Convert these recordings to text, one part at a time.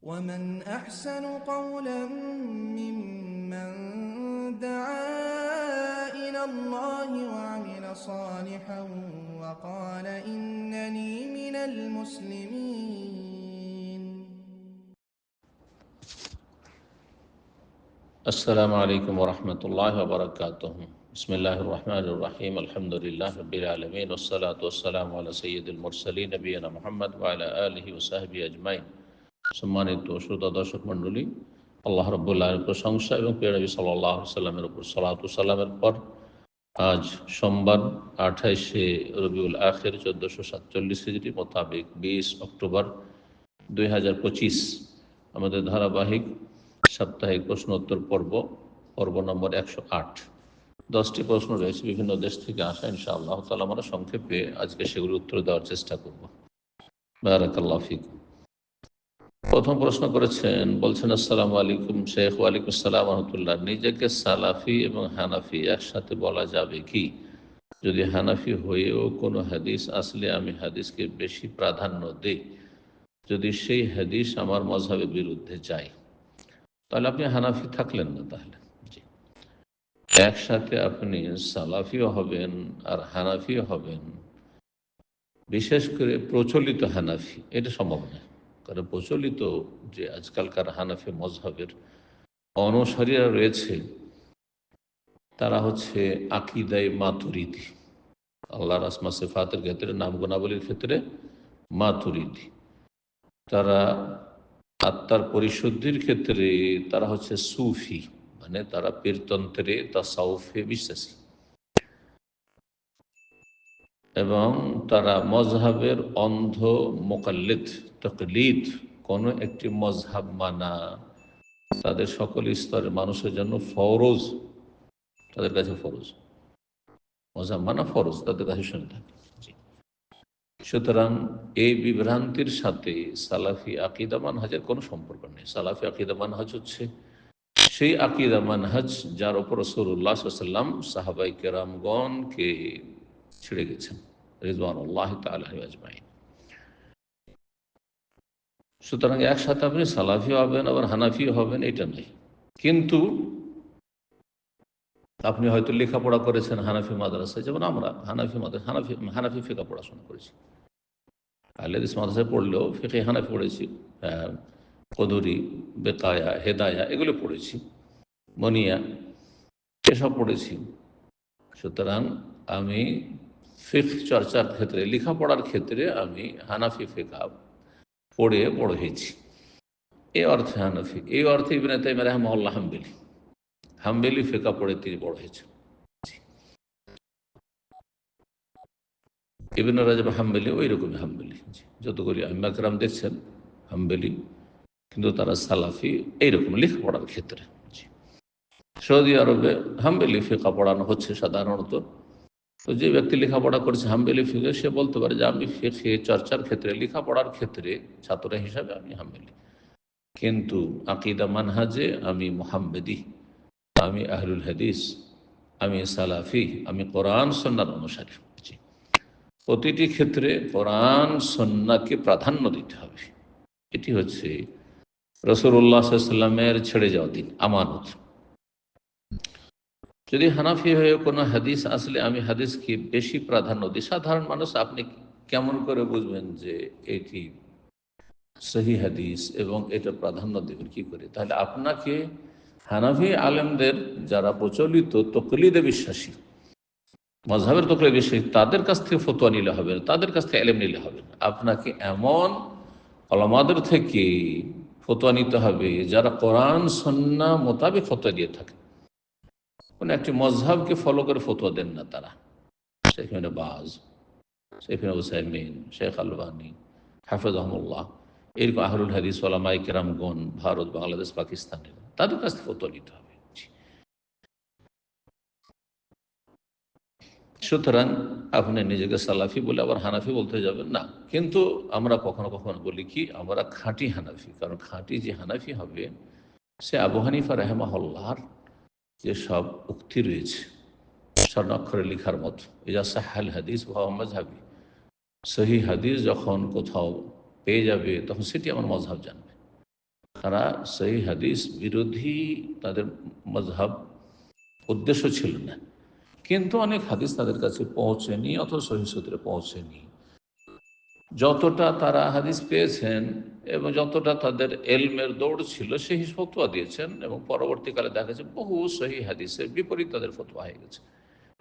ومن أحسن قولا ممن دعا إلى الله وعمل صالحا وقال إنني من المسلمين. السلام عليكم ورحمة الله وبركاته. بسم الله الرحمن الرحيم. الحمد لله رب العالمين والصلاة والسلام على سيد المرسلين نبينا محمد وعلى آله وصحبه أجمعين. সম্মানিত শ্রোতা দর্শক মণ্ডলী, আল্লাহ রব্বুল্লাহর প্রশংসা এবং প্রিয় নবী সাল্লাহ সাল্লামের উপর সালাতু সাল্লামের পর আজ সোমবার আঠাইশে রবিউল আখের চোদ্দোশো সাতচল্লিশ হিজড়ি মোতাবেক বিশ অক্টোবর দুই হাজার পঁচিশ আমাদের ধারাবাহিক সাপ্তাহিক প্রশ্নোত্তর পর্ব পর্ব নম্বর একশো আট। দশটি প্রশ্ন রয়েছে, বিভিন্ন দেশ থেকে আসা, ইনশাআল্লাহ তালা আমরা সংক্ষেপে আজকে সেগুলি উত্তর দেওয়ার চেষ্টা করব। বারাকাল্লাহ ফিকুম। প্রথম প্রশ্ন করেছেন, বলছেন, আসসালাম আলাইকুম শেখ, ওয়ালাইকুম আসসালাম রহমতুল্লাহ। নিজেকে সালাফি এবং হানাফি একসাথে বলা যাবে কি? যদি হানাফি হয়েও কোনো হাদিস আসলে আমি হাদিসকে বেশি প্রাধান্য দিই, যদি সেই হাদিস আমার মজহাবের বিরুদ্ধে যায়, তাহলে আপনি হানাফি থাকলেন না তাহলে। একসাথে আপনি সালাফিও হবেন আর হানাফিও হবেন, বিশেষ করে প্রচলিত হানাফি, এটা সম্ভব নয় কারণ প্রচলিত যে আজকালকার হানাফি মজহবের অনুসারীরা রয়েছে, তারা হচ্ছে আকিদাই মাতুরিদি। আল্লাহ রাসমা সেফাতের ক্ষেত্রে নাম গুণাবলীর ক্ষেত্রে মাতুরিদি। তারা আত্মার পরিশুদ্ধির ক্ষেত্রে তারা হচ্ছে সুফি মানে তারা পীরতন্ত্রে তা সাউফে বিশ্বাসী। এবং তারা মজহাবের অন্ধ মোকাল্লিদ, তকলিদ, কোনো একটি মজহাব মানা। তাদের সকল স্তরের মানুষের জন্য ফরজ। তাদের কাছে ফরজ। মজহাব মানা ফরজ, তাদের কাছে শুনে থাকে। সুতরাং এই বিভ্রান্তির সাথে সালাফি আকিদা মানহাজের কোনো সম্পর্ক নেই। সালাফি আকিদা মানহাজ হচ্ছে সেই আকিদা মানহাজ যার ওপর সরুল্লাহ সাল্লাম সাহাবাই কেরামগণকে ছেড়ে গেছেন। রিজওয়ান আল্লাহ সুতরাং একসাথে আপনি সালাফি হবেন, আবার হানাফি হবেন, এটা নেই। কিন্তু আপনি হয়তো লেখাপড়া করেছেন হানাফি মাদ্রাসায়, যেমন আমরা হানাফি মাদ্রাসা, হানাফি হানাফি ফিকা পড়াশোনা করেছি। আহলেদিস মাদ্রাসায় পড়লেও ফিকে হানাফি পড়েছি কদুরি বেকায়া হেদায়া, এগুলো পড়েছি। মনিয়া, এসব পড়েছি। সুতরাং আমি ফিক চর্চার ক্ষেত্রে, লেখাপড়ার ক্ষেত্রে আমি হানাফি ফিকা পড়ে হয়েছি। এই অর্থে হানাফি এই অর্থে ইবিন তাইম রহমল্লা হাম্বেলি। হাম্বেলি ফেকা পড়ে তিনি বড় হয়েছেন। ইবিন রাজব হাম্বেলি ওই রকমই হাম্বেলি যতগুলি আম্মাকরাম দেখছেন, হাম্বেলি, কিন্তু তারা সালাফি এইরকম লেখাপড়ার ক্ষেত্রে। সৌদি আরবে হাম্বেলি ফেকা পড়ানো হচ্ছে সাধারণত। তো যে ব্যক্তি লেখাপড়া করছে হাম্বেলি ফিকে সে বলতে পারে যে আমি ফেকে চর্চার ক্ষেত্রে, লেখাপড়ার ক্ষেত্রে ছাত্র হিসাবে আমি হাম্বেলি। কিন্তু আকিদা মানহাজে আমি মোহাম্মেদি, আমি আহলুল হাদিস, আমি সালাফি, আমি কোরআন সন্ন্যার অনুসারী প্রতিটি ক্ষেত্রে কোরআন, সন্নাকে প্রাধান্য দিতে হবে। এটি হচ্ছে রসুল্লাহ সাল্লামের ছেড়ে যাওয়া দিন, আমানত। যদি হানাফি হয়ে কোনো হাদিস আসলে আমি হাদিসকে বেশি প্রাধান্য দিই, সাধারণ মানুষ আপনি কেমন করে বুঝবেন যে এটি সহি হাদিস এবং এটা প্রাধান্য দেবেন, কি করে? তাহলে আপনাকে হানাফি আলেমদের যারা প্রচলিত তকলিদে বিশ্বাসী মজাবের তকলিদ বিশ্বাসী, তাদের কাছ থেকে ফতোয়া নিলে হবে না, তাদের কাছ থেকে এলেম নিলে হবে না। আপনাকে এমন আলমাদের থেকে ফতোয়া নিতে হবে যারা কোরআন সন্না মোতাবেক ফতোয়া দিয়ে থাকে। কোনো একটি মজহাবকে ফলো করে ফতোয়া দেন না তারা। সেখানে বাজ শেখানে হুসাইমিন শেখ আলবানী, হাফেজ আহমুল্লাহ, এরকম আহরুল হাদিস ওলামাই কেরামগণ ভারত, বাংলাদেশ পাকিস্তানের তাদের কাছ থেকে ফতোয়া নিতে হবে। সুতরাং আপনি নিজেকে সালাফি বলে আবার হানাফি বলতে যাবেন? না। কিন্তু আমরা কখনো কখনো বলি কি, আমরা খাঁটি হানাফি। কারণ খাঁটি যে হানাফি হবে, সে আবু হানিফা রেহমাহল্লার যে সব উক্তি রয়েছে স্বর্ণাক্ষরে লিখার মতো। এজা সাহাল হাদিস মোহাম্মদ হাবি সহি হাদিস যখন কোথাও পেয়ে যাবে, তখন সেটি আমার মজহাব জানবে। তারা সেই হাদিস বিরোধী তাদের মজহাব উদ্দেশ্য ছিল না। কিন্তু অনেক হাদিস তাদের কাছে পৌঁছেনি অথবা সহি সূত্রে পৌঁছেনি। যতটা তারা হাদিস পেয়েছেন এবং যতটা তাদের এলমের দৌড় ছিল, সেই ফতোয়া দিয়েছেন এবং পরবর্তীকালে দেখা যাচ্ছে বহু সহি হাদিসের বিপরীত তাদের ফতোয়া হয়ে গেছে।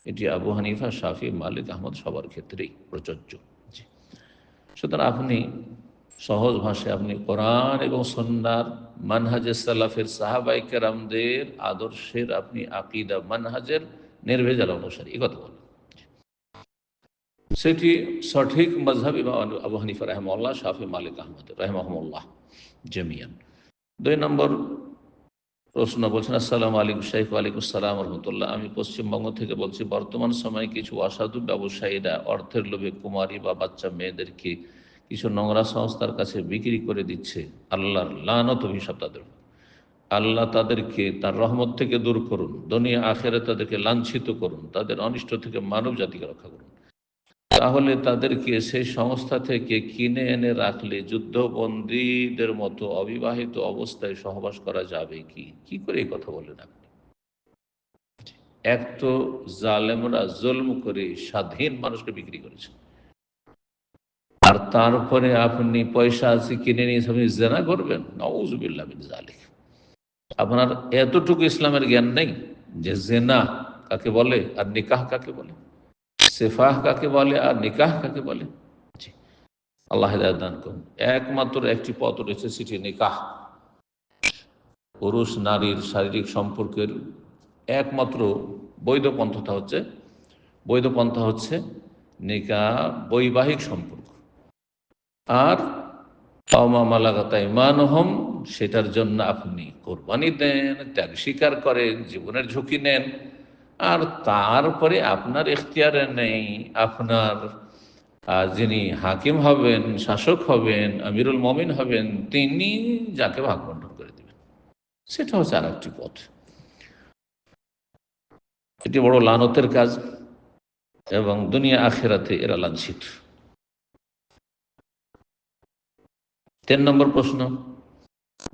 এটি আবু হানিফা, শাফি, মালিক, আহমদ সবার ক্ষেত্রেই প্রযোজ্য। সুতরাং আপনি সহজ ভাষায় আপনি কোরআন এবং সন্ন্যার মানহাজের সালাফের সাহাবাই কেরামদের আদর্শের আপনি আকিদা মানহাজের নির্ভেজাল অনুসারী। এই কথা বলেন। সেটি সঠিক মজহাব এবং আবু হানিফা রহমাল্লাহ শাফি মালিক আহমদ রহমহমুল্লাহ জমিয়ান। দুই নম্বর প্রশ্ন বলছেন, আসসালাম আলাইকুম শাইখ আলাইকুম সালাম রহমতুল্লাহ। আমি পশ্চিমবঙ্গ থেকে বলছি, বর্তমান সময়ে কিছু অসাধু ব্যবসায়ীরা অর্থের লোভে কুমারী বা বাচ্চা মেয়েদেরকে কিছু নোংরা সংস্থার কাছে বিক্রি করে দিচ্ছে। আল্লাহর লানত অভিশাপ তাদের আল্লাহ তাদেরকে তার রহমত থেকে দূর করুন, দুনিয়া আখেরে তাদেরকে লাঞ্ছিত করুন, তাদের অনিষ্ট থেকে মানব জাতিকে রক্ষা করুন। তাহলে তাদেরকে সেই সংস্থা থেকে কিনে এনে রাখলে যুদ্ধবন্দীদের মতো অবিবাহিত অবস্থায় সহবাস করা যাবে কি? কি করে এই কথা বললেন আপনি? এক তো জালেমরা জলম করে স্বাধীন মানুষকে বিক্রি করেছে। আর তারপরে আপনি পয়সা আছে কিনে নিয়ে আপনি জেনা করবেন? নওজুবিল্লাহ জালিক। আপনার এতটুকু ইসলামের জ্ঞান নেই যে জেনা কাকে বলে আর নিকাহ কাকে বলে? সেফাহ কাকে বলে আর নিকাহ কাকে বলে? আল্লাহ দান করুন। একমাত্র একটি পথ রয়েছে সেটি নিকাহ। পুরুষ, নারীর শারীরিক সম্পর্কের একমাত্র বৈধ পন্থা হচ্ছে, বৈধ পন্থা হচ্ছে নিকা বৈবাহিক সম্পর্ক। আর মালাগাতাইমানহম সেটার জন্য আপনি কোরবানি দেন, ত্যাগ স্বীকার করেন, জীবনের ঝুঁকি নেন। আর তারপরে আপনার এখতিয়ারে নেই। আপনার যিনি হাকিম হবেন, শাসক হবেন, আমিরুল মমিন হবেন, তিনি যাকে ভাগ বন্টন করে দেবেন। সেটা হচ্ছে আর একটি পথ। এটি বড় লানতের কাজ এবং দুনিয়া আখেরাতে এরা লাঞ্ছিত। তিন নম্বর প্রশ্ন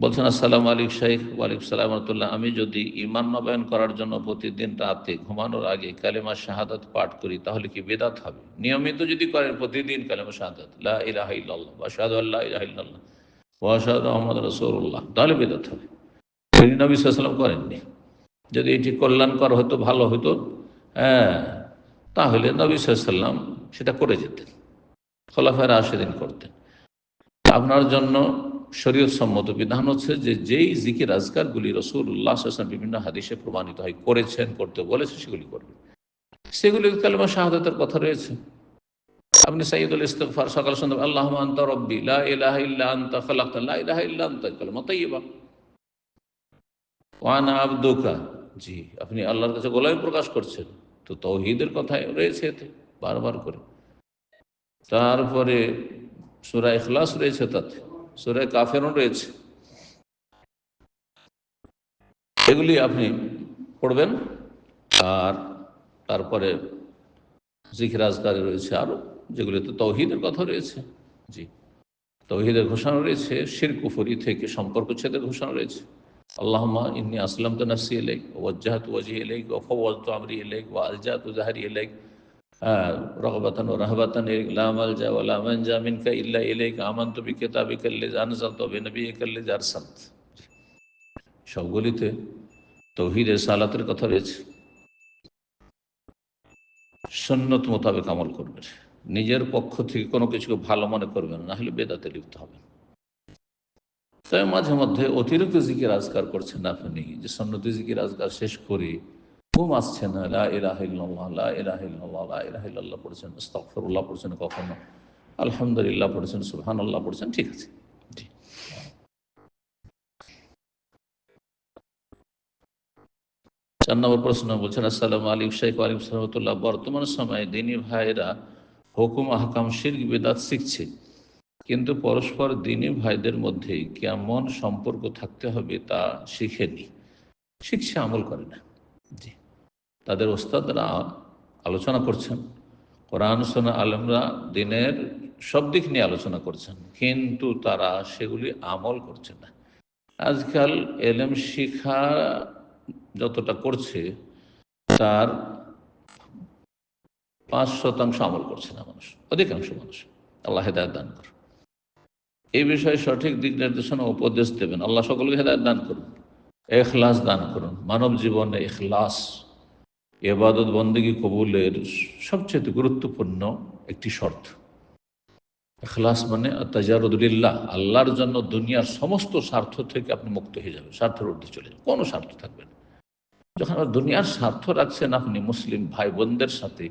বলছেন, আসসালাম আলিক শাইখ ওয়ালিক সালাম রতুল্লাহ আমি যদি ইমান নবায়ন করার জন্য প্রতিদিন রাতে ঘুমানোর আগে কালেমা শাহাদাত পাঠ করি, তাহলে কি বেদাত হবে? নিয়মিত যদি করেন, প্রতিদিন কালেমা শাহাদাত। লা ইলাহা ইল্লাল্লাহ বা শাহাদু ইলাহা ইল্লাল্লাহ, ওয়া শাহাদু আহমদ রাসূলুল্লাহ। তাহলে বেদাত হবে। তিনি নবী সাল্লাম করেননি। যদি এটি কল্যাণকর হতো, ভালো হতো হ্যাঁ তাহলে নবী সাল্লাম সেটা করে যেতেন। খোলাফায় রাশেদিন করতেন। আপনার জন্য শরীয়ত সম্মত বিধান হচ্ছে যে যেই জিকির আজকারগুলি রসুল্লাহ আসলাম বিভিন্ন হাদিসে প্রমাণিত হয়, করেছেন, করতে বলেছে, সেগুলি করবেন সেগুলি কালেমা শাহাদাতের কথা রয়েছে। আপনি সাইদুল ইস্তফার সকাল সন্ধ্যা আল্লাহ আন্ত রব্বি, লা ইলাহা ইল্লা আনতা খালাকতা ইলাহা ইল্লা কালেমা তাইয়্যিবা। আবদুকা, জি, আপনি আল্লাহর কাছে গোলামি প্রকাশ করছেন, তো তৌহিদের কথাই রয়েছে এতে, বারবার করে। তারপরে সুরা ইখলাস রয়েছে তাতে। সুরা কাফেরও রয়েছে। এগুলি আপনি পড়বেন, আর তারপরে জিখির আজগারে রয়েছে আরও, যেগুলিতে তৌহিদের কথা রয়েছে। জি, তৌহিদের ঘোষণা রয়েছে শির কুফরি থেকে সম্পর্ক ছেদের ঘোষণা রয়েছে। আল্লাহমা ইন্নি আসলাম তো নাসি এলেক ওয়াজ্জাহাত ওয়াজি এলেক ওফওয়াজ তো আমরি এলেক ওয়া আলজাত জাহারি এলেক রগবাতান ও রাহবাতান লাম আলজা ওয়া লাম আনজা মিনকা ইল্লা ইলাইকা আমানতু বিকিতাবিকা আল্লাযী আনজালতা ওয়া বিনাবিয়িকা আল্লাযী আরসালত। সবগুলিতে তৌহিদের সালাতের কথা রয়েছে। সন্ন্যত মোতাবেক আমল করবেন। নিজের পক্ষ থেকে কোনো কিছুকে ভালো মনে করবেন না হলে বেদাতে লিপ্ত হবেন। তবে মাঝে মধ্যে অতিরিক্ত জিকির আজকার করছেন আপনি, যে সন্ন্যতি জিকির আজকার শেষ করে ঘুম আসছে না, লা ইলাহিল্লাহ পড়ছেন, আস্তাগফিরুল্লাহ পড়ছেন কখনো, আলহামদুলিল্লাহ পড়ছেন, সুবহানাল্লাহ পড়ছেন, ঠিক আছে। চার নম্বর প্রশ্ন বলছেন, আসসালামু আলাইকুম শাইখ আলিম সালামতুল্লাহ বর্তমান সময়ে দিনী ভাইরা হুকুম, আহকাম শির বেদাত শিখছে। কিন্তু পরস্পর দিনী ভাইদের মধ্যে কেমন সম্পর্ক থাকতে হবে তা শিখেনি। শিখছে, আমল করে না। জি। তাদের ওস্তাদরা আলোচনা করছেন। কোরআন সোনা আলমরা দিনের সব দিক নিয়ে আলোচনা করছেন, কিন্তু তারা সেগুলি আমল করছে না। আজকাল এলেম শিখা যতটা করছে, তার পাঁচ শতাংশ আমল করছে না মানুষ, অধিকাংশ মানুষ। আল্লাহ হেদায়ত দান করুন। এই বিষয়ে সঠিক দিক নির্দেশনা উপদেশ দেবেন। আল্লাহ সকলকে হেদায়ত দান করুন, এখলাস দান করুন, মানব জীবনে এখলাস এবাদত বন্দী কবুলের সবচেয়ে গুরুত্বপূর্ণ একটি শর্ত। এখলাস মানে তাজারুদুলিল্লাহ আল্লাহর জন্য দুনিয়ার সমস্ত স্বার্থ থেকে আপনি মুক্ত হয়ে যাবেন, স্বার্থের ঊর্ধ্বে চলে যাবেন, কোনো স্বার্থ থাকবে না। যখন দুনিয়ার স্বার্থ রাখছেন, আপনি মুসলিম ভাই বোনদের সাথে,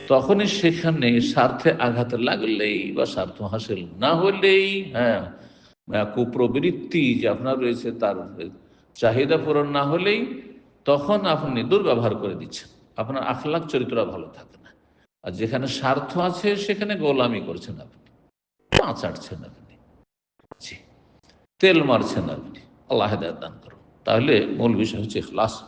তখনই সেখানে স্বার্থে আঘাত লাগলেই বা স্বার্থ হাসিল না হলেই হ্যাঁ কুপ্রবৃত্তি যে আপনার রয়েছে, তার চাহিদা পূরণ না হলেই তখন আপনি দুর্ব্যবহার করে দিচ্ছেন। আপনার আখলাখ চরিত্র ভালো থাকে না। আর যেখানে স্বার্থ আছে, সেখানে গোলামি করছেন আপনি। পা চাটছেন আপনি। তেল মারছেন আপনি। আল্লাহ দান করুন। তাহলে মূল বিষয় হচ্ছে ইখলাস।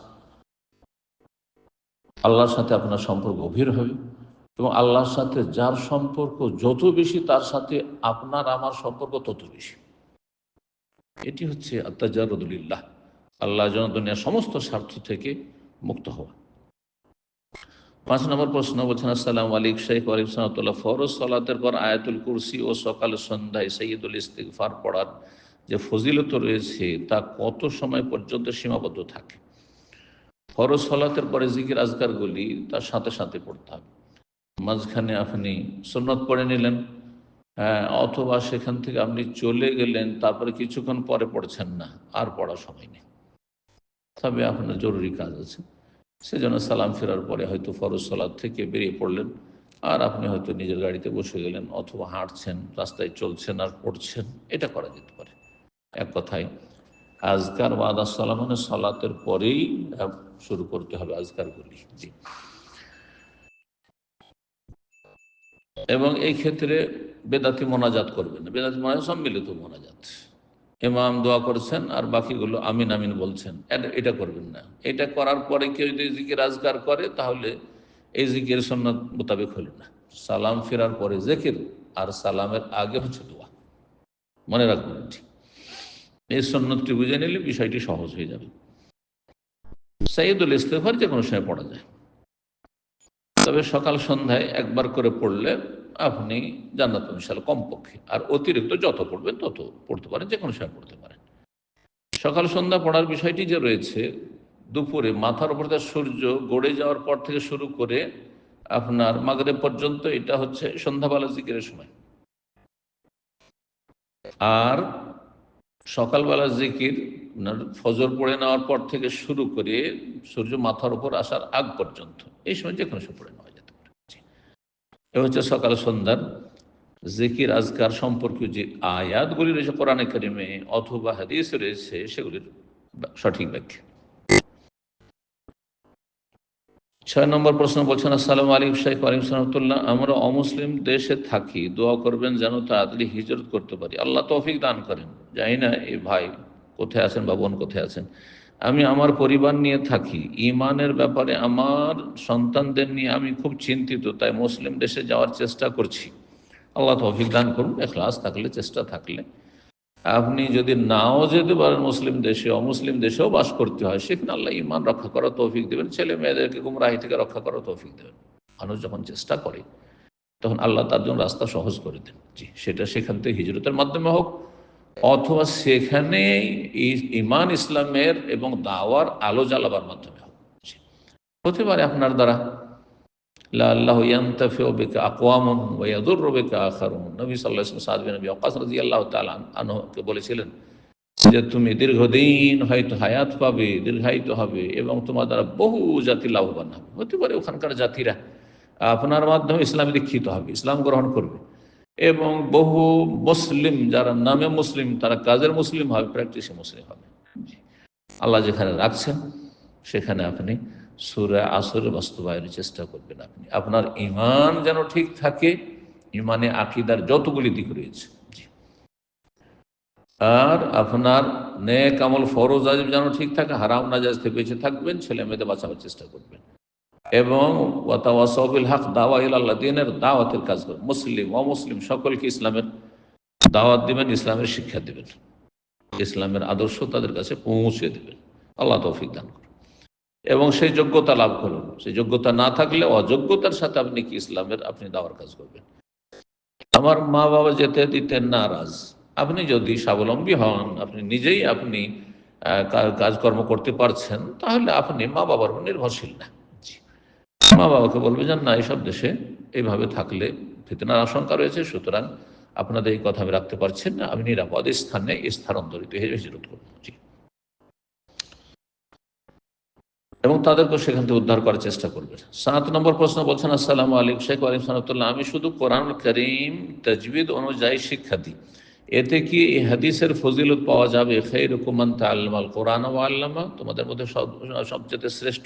আল্লাহর সাথে আপনার সম্পর্ক গভীর হবে এবং আল্লাহর সাথে যার সম্পর্ক যত বেশি, তার সাথে আপনার, আমার সম্পর্ক তত বেশি। এটি হচ্ছে আত্মাজারুদুলিল্লাহ। আল্লাহ যেন দুনিয়ার সমস্ত স্বার্থ থেকে মুক্ত হওয়া। পাঁচ নম্বর প্রশ্ন বলছেন, আসসালাম আলিক শেখ আলিক সালাতুল্লাহ ফরজ সলাতের পর আয়াতুল কুরসি ও সকাল সন্ধ্যায় সৈয়দুল ইস্তিকফার পড়ার যে ফজিলত রয়েছে, তা কত সময় পর্যন্ত সীমাবদ্ধ থাকে? ফরজ সলাতের পরে জিকির আজগারগুলি তার সাথে সাথে পড়তে হবে। মাঝখানে আপনি সন্নত পড়ে নিলেন হ্যাঁ অথবা সেখান থেকে আপনি চলে গেলেন, তারপরে কিছুক্ষণ পরে পড়ছেন না, আর পড়া সময় নেই। তবে আপনার জরুরি কাজ আছে। সেজন্য সালাম ফেরার পরে হয়তো ফরজ সলাদ থেকে বেরিয়ে পড়লেন। আর আপনি হয়তো নিজের গাড়িতে বসে গেলেন অথবা হাঁটছেন, রাস্তায় চলছেন আর পড়ছেন, এটা করা যেতে পারে। এক কথায়, আজকার বা আদাসালাম মানে সলাতের পরেই শুরু করতে হবে আজকারগুলি জি। এবং এই ক্ষেত্রে বেদাতি মোনাজাত করবেন না। বেদাতি মোনাজাত সম্মিলিত মোনাজাত। ইমাম দোয়া করছেন আর বাকিগুলো আমিন আমিন বলছেন। এটা করবেন না। এটা করার পরে কেউ যদি জিকির আজগার করে, তাহলে এই জিকির সন্ন্যত মোতাবেক হইল না। সালাম ফেরার পরে জেকির আর সালামের আগে হচ্ছে দোয়া। মনে রাখবেন ঠিক এই সন্ন্যতটি বুঝে নিলে বিষয়টি সহজ হয়ে যাবে। সাইদুল ইস্তেফার যে কোনো সময় পড়া যায়। তবে সকাল সন্ধ্যায় একবার করে পড়লে আপনি জান্নাত মিশাল কমপক্ষে, আর অতিরিক্ত যত পড়বেন তত পড়তে পারেন যে কোনো সময় পড়তে পারেন। সকাল সন্ধ্যা পড়ার বিষয়টি যে রয়েছে, দুপুরে মাথার উপর তার সূর্য গড়ে যাওয়ার পর থেকে শুরু করে আপনার মাগরে পর্যন্ত এটা হচ্ছে সন্ধ্যাবেলা জিকিরের সময়। আর সকালবেলা জিকির, আপনার ফজর পড়ে নেওয়ার পর থেকে শুরু করে সূর্য মাথার উপর আসার আগ পর্যন্ত, এই সময় যে কোনো সময় পড়ে নেওয়া যেতে পারে এ হচ্ছে সকাল সন্ধ্যার জিকির, আজকার সম্পর্কে যে আয়াতগুলি রয়েছে কোরআনে কারিমে অথবা হাদিস রয়েছে, সেগুলির সঠিক ব্যাখ্যা। ছয় নম্বর প্রশ্ন বলছেন, আসসালাম আলিম শাহ আলিম সালামতুল্লাহ আমরা অমুসলিম দেশে থাকি, দোয়া করবেন যেন তাড়াতাড়ি হিজরত করতে পারি। আল্লাহ তৌফিক দান করেন। জানি না, এই ভাই কোথায় আছেন বা বোন কোথায় আছেন। আমি আমার পরিবার নিয়ে থাকি, ইমানের ব্যাপারে আমার সন্তানদের নিয়ে আমি খুব চিন্তিত, তাই মুসলিম দেশে যাওয়ার চেষ্টা করছি। আল্লাহ তৌফিক দান করুন এখলাস থাকলে, চেষ্টা থাকলে। আপনি যদি নাও যেতে পারেন মুসলিম দেশে, অমুসলিম দেশেও বাস করতে হয়, সেখানে আল্লাহ ইমান রক্ষা করার তৌফিক দেবেন, ছেলে মেয়েদেরকে গুমরাহি থেকে রক্ষা করার তৌফিক দেবেন। মানুষ যখন চেষ্টা করে, তখন আল্লাহ তার জন্য রাস্তা সহজ করে দেন। জি, সেটা সেখান থেকে হিজরতের মাধ্যমে হোক অথবা সেখানে ইমান ইসলামের এবং দাওয়ার আলো জ্বালাবার মাধ্যমে হতে পারে আপনার দ্বারা। বলেছিলেন যে, তুমি দীর্ঘদিন হয়তো হায়াত পাবে, দীর্ঘায়িত হবে এবং তোমার দ্বারা বহু জাতি লাভবান হবে। হতে পারে ওখানকার জাতিরা। আপনার মাধ্যমে ইসলামে দীক্ষিত হবে, ইসলাম গ্রহণ করবে। এবং বহু মুসলিম, যারা নামে মুসলিম, তারা কাজের মুসলিম হবে প্র্যাকটিসে মুসলিম হবে। আল্লাহ যেখানে রাখছেন, সেখানে আপনি সুরে আসরে বাস্তবায়নের চেষ্টা করবেন আপনি। আপনার ইমান যেন ঠিক থাকে ইমানে আকিদার যতগুলি দিক রয়েছে। আর আপনার নেক আমল ফরজ, আজব যেন ঠিক থাকে, হারাম নাজাজ থেকে বেঁচে থাকবেন ছেলে মেয়েদের বাঁচাবার চেষ্টা করবেন। এবং ওয়াতাওয়াসবিল হক দাওয়া দিনের দাওয়াতের কাজ করবেন মুসলিম, অমুসলিম, সকলকে ইসলামের দাওয়াত দিবেন, ইসলামের শিক্ষা দিবেন। ইসলামের আদর্শ তাদের কাছে পৌঁছে দেবেন। আল্লাহ তৌফিক দান করুন। এবং সেই যোগ্যতা লাভ করুন। সেই যোগ্যতা না থাকলে অযোগ্যতার সাথে আপনি কি ইসলামের আপনি দাওয়ার কাজ করবেন? আমার মা বাবা যেতে দিতেন নারাজ। আপনি যদি স্বাবলম্বী হন, আপনি নিজেই আপনি কাজকর্ম করতে পারছেন, তাহলে আপনি মা বাবার নির্ভরশীল না। মা বাবাকে বলবে যে না এইসব দেশে এইভাবে থাকলে ফিতনার আশঙ্কা রয়েছে, সুতরাং আপনাদের এই কথা আমি রাখতে পারছেন না, আমি নিরাপদ স্থানে স্থানান্তরিত হয়ে হিজরত করব। জি। এবং তাদেরকে সেখান থেকে উদ্ধার করার চেষ্টা করবে সাত নম্বর প্রশ্ন বলছেন, আসসালামু আলাইকুম শেখ আলিম সানাতুল্লাহ আমি শুধু কোরআন করিম তাজবিদ অনুযায়ী শিক্ষা দিই। এতে কি এই হাদিসের ফজিলত পাওয়া যাবে? খৈর কুমান তাল্লামাল কোরআন ও আল্লামা। তোমাদের মধ্যে সব, সবচেয়ে শ্রেষ্ঠ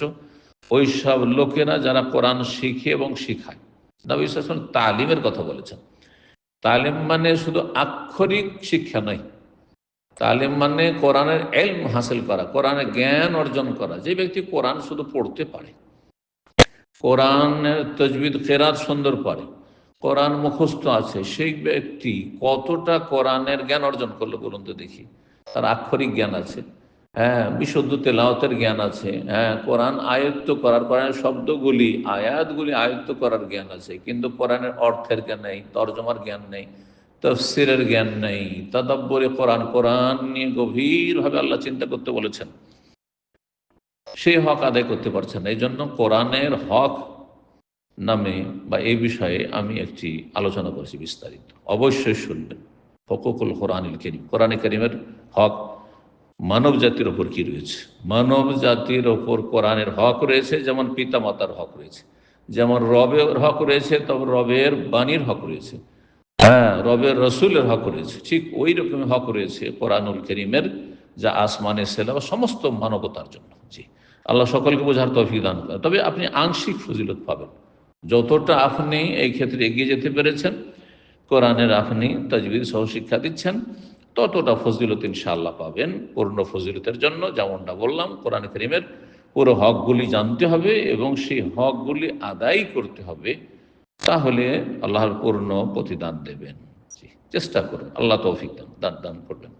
ওই সব লোকেরা যারা কোরআন শিখে এবং শিখায়। নবী সাল্লাম তালিমের কথা বলেছেন। তালিম মানে শুধু আক্ষরিক শিক্ষা নয়। তালিম মানে কোরআনের এলম হাসিল করা, কোরআনের জ্ঞান অর্জন করা। যে ব্যক্তি কোরআন শুধু পড়তে পারে, কোরআনের তজবিদ, কেরাত সুন্দর পারে, কোরআন মুখস্থ আছে, সেই ব্যক্তি কতটা কোরআনের জ্ঞান অর্জন করল বলুন তো দেখি। তার আক্ষরিক জ্ঞান আছে। হ্যাঁ বিশুদ্ধ তেলাওতের জ্ঞান আছে। হ্যাঁ কোরআন আয়ত্ত করার, কোরআনের শব্দগুলি, আয়াতগুলি আয়ত্ত করার জ্ঞান আছে। কিন্তু কোরআনের অর্থের জ্ঞান নেই, তর্জমার জ্ঞান নেই, তফসিরের জ্ঞান নেই। তদব্বরে কোরআন কোরআন নিয়ে গভীরভাবে আল্লাহ চিন্তা করতে বলেছেন। সেই হক আদায় করতে পারছেন এই জন্য কোরআনের হক নামে বা এই বিষয়ে আমি একটি আলোচনা করেছি বিস্তারিত। অবশ্যই শুনবেন। ফকুকুল কোরআনিল করিম। কোরআন করিমের হক মানব জাতির ওপর কি রয়েছে? মানব জাতির ওপর কোরআনের হক রয়েছে, যেমন পিতা মাতার হক রয়েছে। যেমন রবের হক রয়েছে, তবে রবের বাণীর হক রয়েছে। হ্যাঁ রবের রসুলের হক রয়েছে। ঠিক ওই রকম হক রয়েছে কোরআনুল করিমের, যা আসমানে সেলা সমস্ত মানবতার জন্য। জি, আল্লাহ সকলকে বোঝার তৌফিক দান করেন। তবে আপনি আংশিক ফজিলত পাবেন। যতটা আপনি এই ক্ষেত্রে এগিয়ে যেতে পেরেছেন, কোরআনের আপনি তাজবিদ সহ শিক্ষা দিচ্ছেন ততটা ফজিলত ইনশাআল্লাহ পাবেন, পূর্ণ ফজিলতের জন্য, যেমনটা বললাম, কোরআন করিমের পুরো হকগুলি জানতে হবে এবং সেই হকগুলি আদায় করতে হবে, তাহলে আল্লাহর পূর্ণ প্রতিদান দেবেন। চেষ্টা করুন, আল্লাহ তৌফিক দান দান দান করবেন।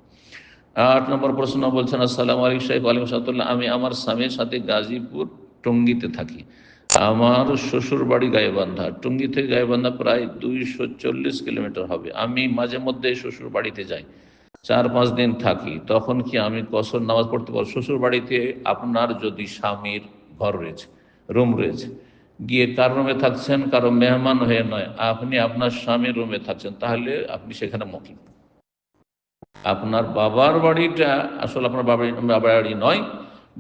আট নম্বর প্রশ্ন বলছেন, আসসালাম আলাইকুম সাহেব আলিম সাতুল্লাহ আমি আমার স্বামীর সাথে গাজীপুর টঙ্গিতে থাকি। আমার শ্বশুর বাড়ি গায়েবান্ধা টঙ্গি থেকে গায়েবান্ধা প্রায় দুইশো চল্লিশ কিলোমিটার হবে। আমি মাঝে মধ্যে শ্বশুর বাড়িতে যাই। চার পাঁচ দিন থাকি, তখন কি আমি কসর নামাজ পড়তে পারব? শ্বশুর বাড়িতে আপনার যদি স্বামীর ঘর রয়েছে, রুম রয়েছে, গিয়ে কার রুমে থাকছেন? কারও মেহমান হয়ে নয়, আপনি আপনার স্বামীর রুমে থাকছেন, তাহলে আপনি সেখানে মকিম আপনার বাবার বাড়িটা আসলে আপনার বাবার বাবার বাড়ি নয়,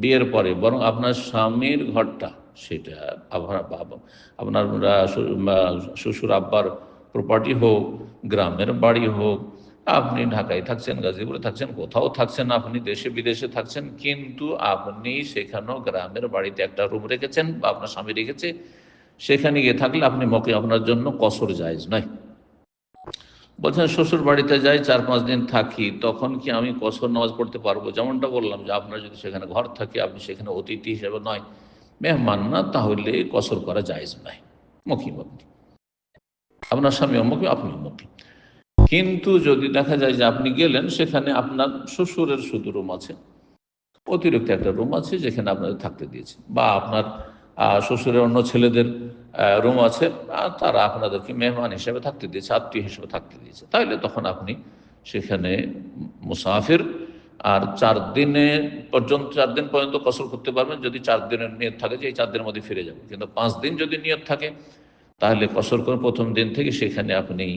বিয়ের পরে, বরং আপনার স্বামীর ঘরটা সেটা আপনার বাবা, আপনার শ্বশুর আব্বার প্রপার্টি হোক, গ্রামের বাড়ি হোক আপনি ঢাকায় থাকছেন, গাজীপুরে থাকছেন, কোথাও থাকছেন, আপনি দেশে, বিদেশে থাকছেন, কিন্তু আপনি সেখানেও গ্রামের বাড়িতে একটা রুম রেখেছেন বা আপনার স্বামী রেখেছে, সেখানে গিয়ে থাকলে আপনি মকে আপনার জন্য কসর জায়জ নয়। বলছেন, শ্বশুর বাড়িতে যাই, চার পাঁচ দিন থাকি, তখন কি আমি কসর নামাজ পড়তে পারব? যেমনটা বললাম যে, আপনার যদি সেখানে ঘর থাকে, আপনি সেখানে অতিথি হিসেবে নয়। মেহমান না, তাহলে কসর করা জায়েজ নয়। মকিম আপনি। আপনার স্বামী অমুকি আপনি অমুকি কিন্তু যদি দেখা যায় যে আপনি গেলেন, সেখানে আপনার শ্বশুরের শুধু রুম আছে। অতিরিক্ত একটা রুম আছে যেখানে আপনাদের থাকতে দিয়েছে। বা আপনার শ্বশুরের অন্য ছেলেদের রুম আছে তারা আপনাদেরকে মেহমান হিসেবে থাকতে দিয়েছে, আত্মীয় হিসেবে থাকতে দিয়েছে। তাহলে তখন আপনি সেখানে মুসাফির আর চার দিনে পর্যন্ত, চার দিন পর্যন্ত কসর করতে পারবেন। যদি চার দিনের নিয়ত থাকে যে এই চার দিনের মধ্যে ফিরে যাবেন। কিন্তু পাঁচ দিন যদি নিয়ত থাকে তাহলে কসর করে প্রথম দিন থেকে সেখানে আপনি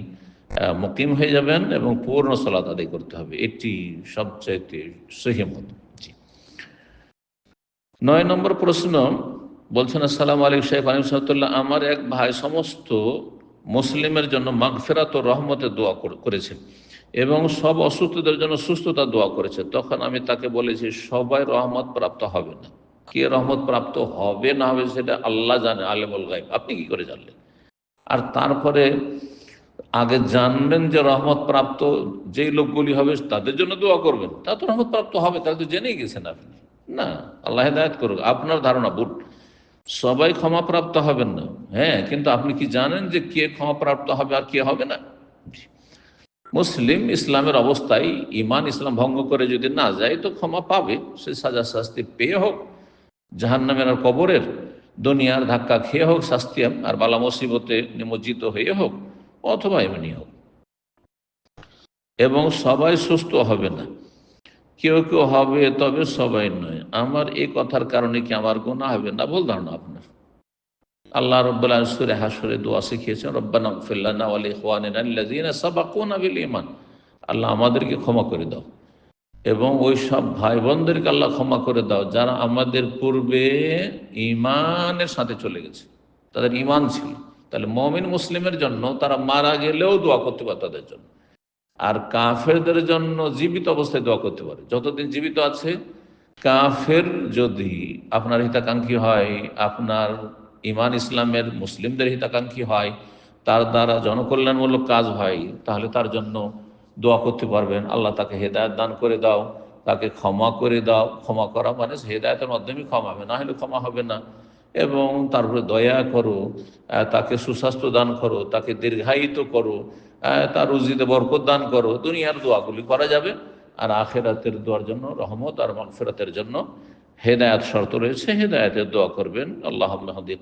মুকিম হয়ে যাবেন এবং পূর্ণ সলাত আদায় করতে হবে। এটি সবচাইতে সহিমত নয় নম্বর প্রশ্ন, বলছেন, আসসালাম আলাইকুম শেখ আলিম সাহতুল্লাহ, আমার এক ভাই সমস্ত মুসলিমের জন্য মাগফেরাত ও রহমতের দোয়া করেছে এবং সব অসুস্থদের জন্য সুস্থতা দোয়া করেছে তখন আমি তাকে বলেছি, সবাই রহমত প্রাপ্ত হবে না। কে রহমত প্রাপ্ত হবে না হবে সেটা আল্লাহ জানে, আলেমুল গাইব আপনি কি করে জানলেন? আর তারপরে আগে জানবেন যে রহমত প্রাপ্ত যেই লোকগুলি হবে তাদের জন্য দোয়া করবেন। তা তো রহমত প্রাপ্ত হবে, তাহলে তো জেনেই গেছেন আপনি। না, আল্লাহ হেদায়ত করুক। আপনার ধারণা ভুল। সবাই ক্ষমাপ্রাপ্ত হবেন না। হ্যাঁ কিন্তু আপনি কি জানেন যে কে ক্ষমাপ্রাপ্ত হবে আর কে হবে না? মুসলিম ইসলামের অবস্থায় ইমান ইসলাম ভঙ্গ করে যদি না যায়, তো ক্ষমা পাবে। সে সাজা শাস্তি পেয়ে হোক, জাহান্নামের আর কবরের দুনিয়ার ধাক্কা খেয়ে হোক, শাস্তি আর বালা মুসিবতে নিমজ্জিত হয়ে হোক। অথবা এমনি হোক। এবং সবাই সুস্থ হবে না। কেউ কেউ হবে, তবে সবাই নয়। আমার এই কথার কারণে কি আমার গোনা হবে না? ভুল ধারণা আপনার। আল্লাহ রব্বুল সুরে হাসরে দোয়া শিখিয়েছেন, রব্বানা ফিল্লানা আলী খোয়ানিনা সাবাকুনা বিল ইমান আল্লাহ আমাদেরকে ক্ষমা করে দাও। এবং ওই সব ভাই বোনদেরকে আল্লাহ ক্ষমা করে দাও, যারা আমাদের পূর্বে ইমানের সাথে চলে গেছে। তাদের ইমান ছিল। তাহলে মমিন মুসলিমের জন্য তারা মারা গেলেও দোয়া করতে পারে তাদের জন্য। আর কাফেরদের জন্য জীবিত অবস্থায় দোয়া করতে পারে। যতদিন জীবিত আছে, কাফের যদি আপনার হিতাকাঙ্ক্ষী হয়, আপনার ইমান ইসলামের মুসলিমদের হিতাকাঙ্ক্ষী হয়, তার দ্বারা জনকল্যাণমূলক কাজ হয়, তাহলে তার জন্য দোয়া করতে পারবেন। আল্লাহ তাকে হেদায়ত দান করে দাও, তাকে ক্ষমা করে দাও। ক্ষমা করা মানে হেদায়তের মাধ্যমে ক্ষমা হবে, না হলে ক্ষমা হবে না। এবং তারপরে দয়া করো তাকে সুস্বাস্থ্য দান করো, তাকে দীর্ঘায়িত করো তার রুজিতে বরকত দান করো, দুনিয়ার দোয়াগুলি করা যাবে। আর আখেরাতের দোয়ার জন্য রহমত আর মাগফিরাতের জন্য হেদায়াত শর্ত রয়েছে, হেদায়াতের দোয়া করবেন। আল্লাহ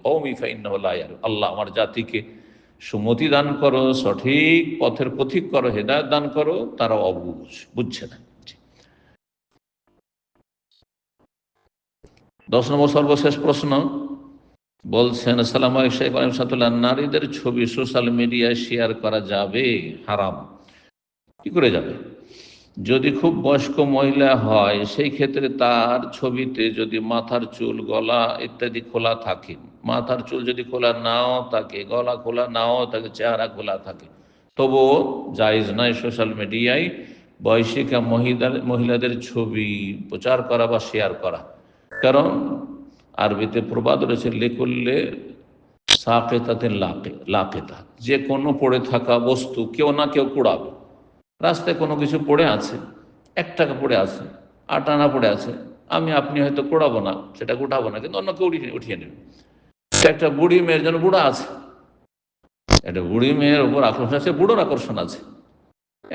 কৌমি আল্লাহ আমার জাতিকে সুমতি দান করো, সঠিক পথের পথিক করো, হেদায়ত দান করো, তারা অবুঝ বুঝছে না। দশ নম্বর সর্বশেষ প্রশ্ন। বলছেন, সালাম নারীদের ছবি সোশ্যাল মিডিয়ায় শেয়ার করা যাবে? হারাম। কি করে যাবে? যদি খুব বয়স্ক মহিলা হয়, সেই ক্ষেত্রে তার ছবিতে যদি মাথার চুল, গলা ইত্যাদি খোলা থাকে, মাথার চুল যদি খোলা নাও থাকে, গলা খোলা নাও থাকে, চেহারা খোলা থাকে, তবুও জায়জ নয় সোশ্যাল মিডিয়ায় বয়সিকা মহিলা মহিলাদের ছবি প্রচার করা বা শেয়ার করা। কারণ আরবিতে প্রবাদ রয়েছে লে লেকুল্লে সাকেতাতে লাকে, লাকেতা। যে কোনো পড়ে থাকা বস্তু কেউ না কেউ কুড়াবে। রাস্তায় কোনো কিছু পড়ে আছে, এক টাকা পড়ে আছে, আট আনা পড়ে আছে, আমি, আপনি হয়তো কোড়াবো না, সেটা উঠাবো না, কিন্তু অন্য কেউ উঠিয়ে উঠিয়ে নেবে। একটা বুড়ি মেয়ের জন্য বুড়া আছে। একটা বুড়ি মেয়ের ওপর আকর্ষণ আছে, বুড়োর আকর্ষণ আছে।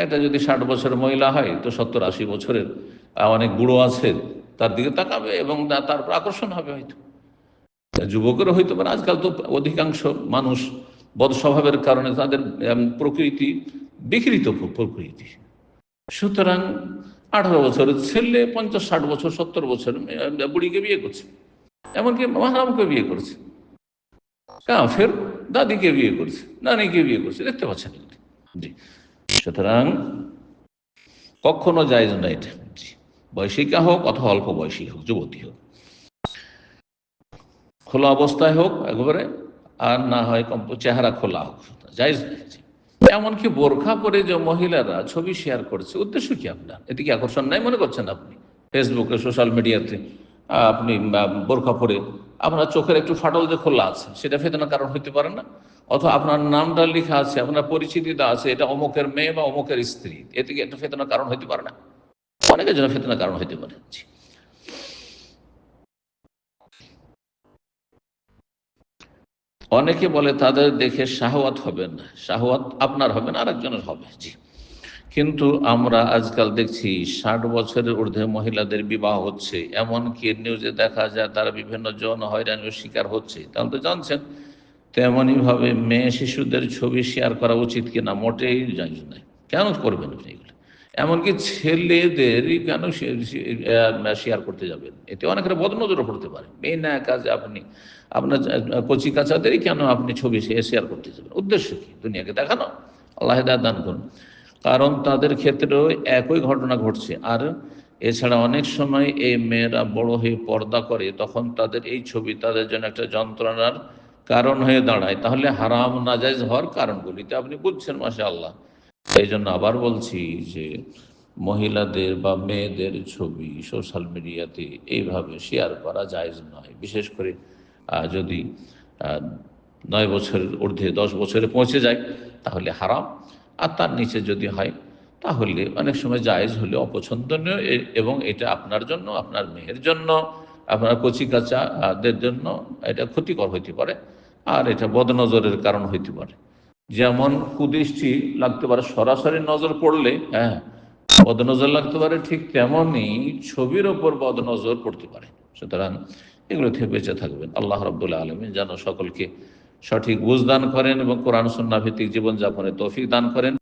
একটা যদি ষাট বছরের মহিলা হয়, তো সত্তর আশি বছরের অনেক বুড়ো আছে তার দিকে তাকাবে এবং তারপর আকর্ষণ হবে হয়তো। যুবকেরও হইতে পারে, আজকাল তো অধিকাংশ মানুষ বদ স্বভাবের কারণে তাদের প্রকৃতি বিকৃত প্রকৃতি। সুতরাং আঠারো বছরের ছেলে, পঞ্চাশ, ষাট বছর, সত্তর বছর বুড়িকে বিয়ে করছে। এমনকি মাহারামকে বিয়ে করছে। ফের দাদিকে বিয়ে করছে, নানিকে বিয়ে করছে, দেখতে পাচ্ছেন। জি। সুতরাং কখনো যায় না এটা। বয়সিকা হোক অথবা অল্প বয়সী হোক, যুবতী হোক। খোলা অবস্থায় হোক একবারে, আর না হয় চেহারা খোলা হোক। যাইজ এমনকি বোরখা পরে যে মহিলারা ছবি শেয়ার করছে, উদ্দেশ্য কি আপনার? এটি কি আকর্ষণ নাই মনে করছেন আপনি? ফেসবুকে সোশ্যাল মিডিয়াতে আপনি বোরখা পরে আপনার চোখের একটু ফাটল যে খোলা আছে, সেটা ফেতনার কারণ হইতে পারে না? অথবা আপনার নামটা লেখা আছে, আপনার পরিচিতিটা আছে, এটা অমুকের মেয়ে বা অমুকের স্ত্রী এ থেকে একটা ফেতনার কারণ হইতে পারে না? অনেকের জন্য ফেতনার কারণ হইতে পারে। অনেকে বলে তাদের দেখে শাহওয়াত হবে না। শাহওয়াত আপনার হবে না, আরেকজনের হবে। জি। কিন্তু আমরা আজকাল দেখছি ষাট বছরের ঊর্ধ্বে মহিলাদের বিবাহ হচ্ছে। এমনকি নিউজে দেখা যায় তারা বিভিন্ন জন হয়রানির শিকার হচ্ছে। তাহলে তো জানছেন, তেমনইভাবে মেয়ে শিশুদের ছবি শেয়ার করা উচিত কিনা মোটেই জানি না। কেন করবেন এগুলো? এমনকি ছেলেদেরই কেন শেয়ার করতে যাবেন? এতে অনেকের বদনজরও পড়তে পারে। এই না কাজে আপনি, আপনার কচি কাচাদেরই কেন আপনি ছবি শেয়ার করতে যাবেন? উদ্দেশ্য কি? দুনিয়াকে দেখানো? আল্লাহ দান করুন। কারণ তাদের ক্ষেত্রেও একই ঘটনা ঘটছে। আর এছাড়া অনেক সময় এই মেয়েরা বড় হয়ে পর্দা করে, তখন তাদের এই ছবি তাদের জন্য একটা যন্ত্রণার কারণ হয়ে দাঁড়ায়। তাহলে হারাম নাজাইজ হওয়ার কারণগুলিতে আপনি বুঝছেন মাসে আল্লাহ এই জন্য আবার বলছি যে মহিলাদের বা মেয়েদের ছবি সোশ্যাল মিডিয়াতে এইভাবে শেয়ার করা জায়জ নয়। বিশেষ করে যদি নয় বছরের ঊর্ধ্বে দশ বছরে পৌঁছে যায়, তাহলে হারাম। আর তার নিচে যদি হয়, তাহলে অনেক সময় জায়েজ হলে অপছন্দনীয় এবং এটা আপনার জন্য, আপনার মেয়ের জন্য, আপনার কচি কাচাদের জন্য এটা ক্ষতিকর হইতে পারে। আর এটা বদনজরের কারণ হইতে পারে। যেমন কুদৃষ্টি লাগতে পারে, সরাসরি নজর পড়লে হ্যাঁ বদনজর লাগতে পারে, ঠিক তেমনই ছবির ওপর বদনজর পড়তে পারে। সুতরাং এগুলো থেকে বেঁচে থাকবেন। আল্লাহ রব্দুল্লাহ আলমী যেন সকলকে সঠিক বুঝ দান করেন এবং কোরআন সন্না ভিত্তিক জীবনযাপনে তৌফিক দান করেন।